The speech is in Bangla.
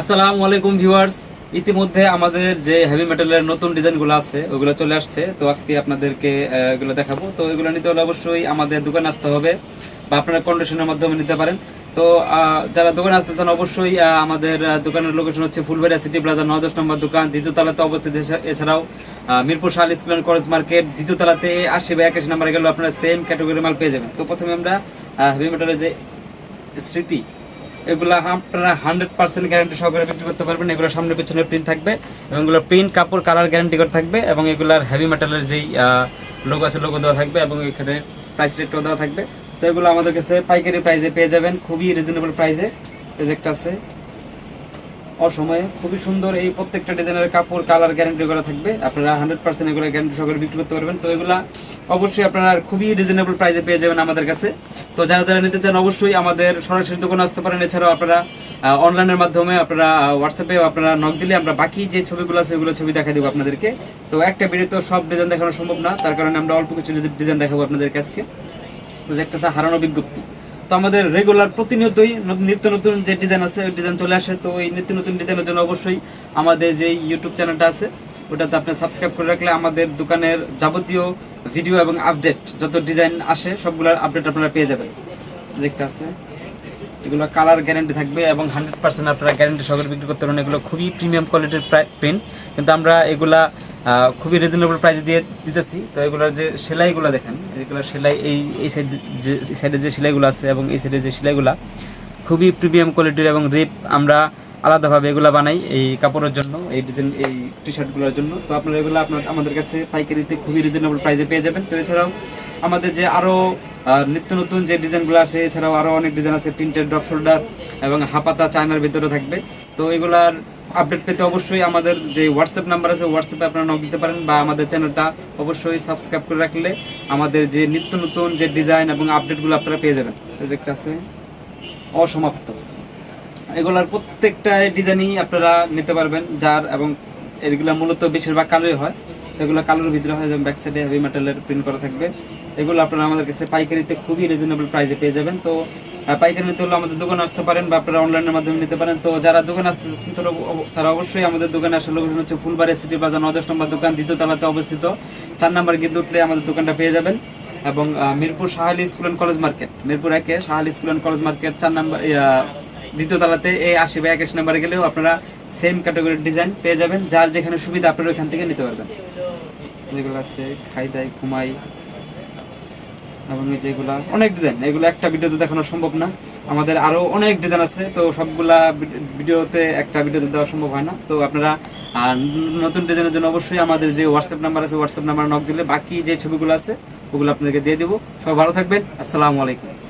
আসসালামু আলাইকুম ভিউয়ার্স। ইতিমধ্যে আমাদের যে হেভি মেটালের নতুন ডিজাইনগুলো আছে, ওগুলো চলে আসছে। তো আজকে আপনাদেরকে এগুলো দেখাবো। তো এগুলো নিতে হলে অবশ্যই আমাদের দোকানে আসতে হবে বা আপনারা কন্ডিশনের মাধ্যমে নিতে পারেন। তো যারা দোকানে আসতে চান অবশ্যই আমাদের দোকানের লোকেশন হচ্ছে ফুলবাড়িয়া সিটি প্লাজা নয় দশ নম্বর দোকান, দ্বিতীয় তলাতে অবস্থিত এছাড়াও মিরপুর শাল স্কুল অ্যান্ড কলেজ মার্কেট, দ্বিতীয় তলাতে আশি বা একাশি নাম্বারে গেলেও আপনারা সেম ক্যাটাগরি মাল পেয়ে যাবেন। তো প্রথমে আমরা হেভি মেটালের যে স্মৃতি এগুলা আপনারা হান্ড্রেড পার্সেন্ট গ্যারান্টি সহকারে বিক্রি করতে পারবেন। এগুলো সামনে পিছনে প্রিন্ট থাকবে এবং এগুলো প্রিন্ট কাপড় কালার গ্যারান্টি করে থাকবে এবং এগুলার হেভি মেটালের যেই লোগো আছে লোগো দেওয়া থাকবে এবং এখানে প্রাইস রেটও দেওয়া থাকবে। তো এগুলো আমাদের কাছে পাইকারি প্রাইসে পেয়ে যাবেন। খুবই রিজনেবল প্রাইসে প্রজেক্ট আছে। অসময়ে খুবই সুন্দর এই প্রত্যেকটা ডিজাইনের কাপড় কালার গ্যারান্টি করা থাকবে। আপনারা হান্ড্রেড পার্সেন্ট এগুলো গ্যারান্টি সহকারে বিক্রি করতে পারবেন। তো এগুলা অবশ্যই আপনারা খুবই রিজনেবল প্রাইসে পেয়ে যাবেন আমাদের কাছে। তো যারা যারা নিতে চান অবশ্যই আমাদের সরাসরি দোকানে আসতে পারেন। এছাড়াও আপনারা অনলাইনের মাধ্যমে আপনারা হোয়াটসঅ্যাপে আপনারা নক দিলে আমরা বাকি যে ছবিগুলো আছে ওগুলো ছবি দেখা দেবো আপনাদেরকে। তো একটা ভিডিও তো সব ডিজাইন দেখানো সম্ভব না। তার কারণে আমরা অল্প কিছু ডিজাইন দেখাবো আপনাদেরকে আজকে। তো একটা হারানো বিজ্ঞপ্তি। তো আমাদের রেগুলার প্রতিনিয়তই নিত্য নতুন যে ডিজাইন আছে, ওই ডিজাইন চলে আসে। তো ওই নিত্য নতুন ডিজাইনের জন্য অবশ্যই আমাদের যে ইউটিউব চ্যানেলটা আছে, ওটাতে আপনি সাবস্ক্রাইব করে রাখলে আমাদের দোকানের যাবতীয় ভিডিও এবং আপডেট যত ডিজাইন আসে, সবগুলোর আপডেট আপনারা পেয়ে যাবেন। যে একটা আছে। এগুলো কালার গ্যারেন্টি থাকবে এবং হান্ড্রেড পার্সেন্ট আপনারা গ্যারেন্টি সহকারে বিক্রি করতে পারেন এগুলো খুবই প্রিমিয়াম কোয়ালিটির প্রিন্ট কিন্তু আমরা এগুলা খুবই রিজনেবল প্রাইসে দিয়ে দিতেছি। তো এগুলোর যে সেলাইগুলো দেখেন এগুলো সেলাই, এই এই সাইড সাইডে যে সেলাইগুলো আছে এবং এই সাইডে যে সেলাইগুলো, খুবই প্রিমিয়াম কোয়ালিটির এবং রিপ আমরা আলাদাভাবে এগুলো বানাই এই কাপড়ের জন্য, এই ডিজাইন এই টি শার্টগুলোর জন্য। তো আপনারা এগুলো আপনার, আমাদের কাছে পাইকারিতে খুবই রিজনেবল প্রাইসে পেয়ে যাবেন। তো এছাড়াও আমাদের যে আরও নিত্য নতুন যে ডিজাইনগুলো আছে, এছাড়াও আরও অনেক ডিজাইন আছে প্রিন্টেড ড্রপ শোল্ডার এবং হাপাতা চায়নার ভিতরে থাকবে। তো এগুলার আপডেট পেতে অবশ্যই আমাদের যে হোয়াটসঅ্যাপ নাম্বার আছে হোয়াটসঅ্যাপে আপনারা নক দিতে পারেন বা আমাদের চ্যানেলটা অবশ্যই সাবস্ক্রাইব করে রাখলে আমাদের যে নিত্য নতুন যে ডিজাইন এবং আপডেটগুলো আপনারা পেয়ে যাবেন। আছে, অসমাপ্ত। এগুলার প্রত্যেকটা ডিজাইনই আপনারা নিতে পারবেন, যার এবং এগুলো মূলত বেশিরভাগ কালোই হয়। এগুলো কালোর ভিতরে হয়, যেমন ব্যাকসাইডে হেভি মেটালের প্রিন্ট করা থাকবে। এগুলো আপনারা আমাদের কাছে পাইকারিতে খুবই রিজনেবল প্রাইসে পেয়ে যাবেন। তো পাইকারি নিতে হলে আমাদের দোকানে আসতে পারেন বা আপনারা অনলাইনের মাধ্যমে নিতে পারেন। তো যারা দোকানে আসতে চাচ্ছেন, তারা অবশ্যই আমাদের দোকানে আসার লোকেশন হচ্ছে ফুলবাড়ি সিটি প্লাজা নদশ নম্বর দোকান, দ্বিতীয় তলাতে অবস্থিত। চার নম্বর গিয়ে উঠলে আমাদের দোকানটা পেয়ে যাবেন। এবং Mirpur Shahali school and college market Mirpur একে Shahali school and college market চার নম্বর দ্বিতীয় তলাতে এই আশি বা একাশি নাম্বারে গেলেও আপনারা সেম ক্যাটাগরির ডিজাইন পেয়ে যাবেন। যার যেখানে সুবিধা, আপনারা ওইখান থেকে নিতে পারবেন। যেগুলো আছে, খাই দাই, ঘুমাই। এবং এই যেগুলা অনেক ডিজাইন এগুলো একটা ভিডিওতে দেখানো সম্ভব না। আমাদের আরও অনেক ডিজাইন আছে, তো সবগুলা ভিডিওতে একটা ভিডিওতে দেওয়া সম্ভব হয় না। তো আপনারা, আর নতুন ডিজাইনের জন্য অবশ্যই আমাদের যে হোয়াটসঅ্যাপ নাম্বার আছে হোয়াটসঅ্যাপ নাম্বার নক দিলে বাকি যে ছবিগুলো আছে, ওগুলো আপনাদেরকে দিয়ে দেবো। সবাই ভালো থাকবেন। আসসালামু আলাইকুম।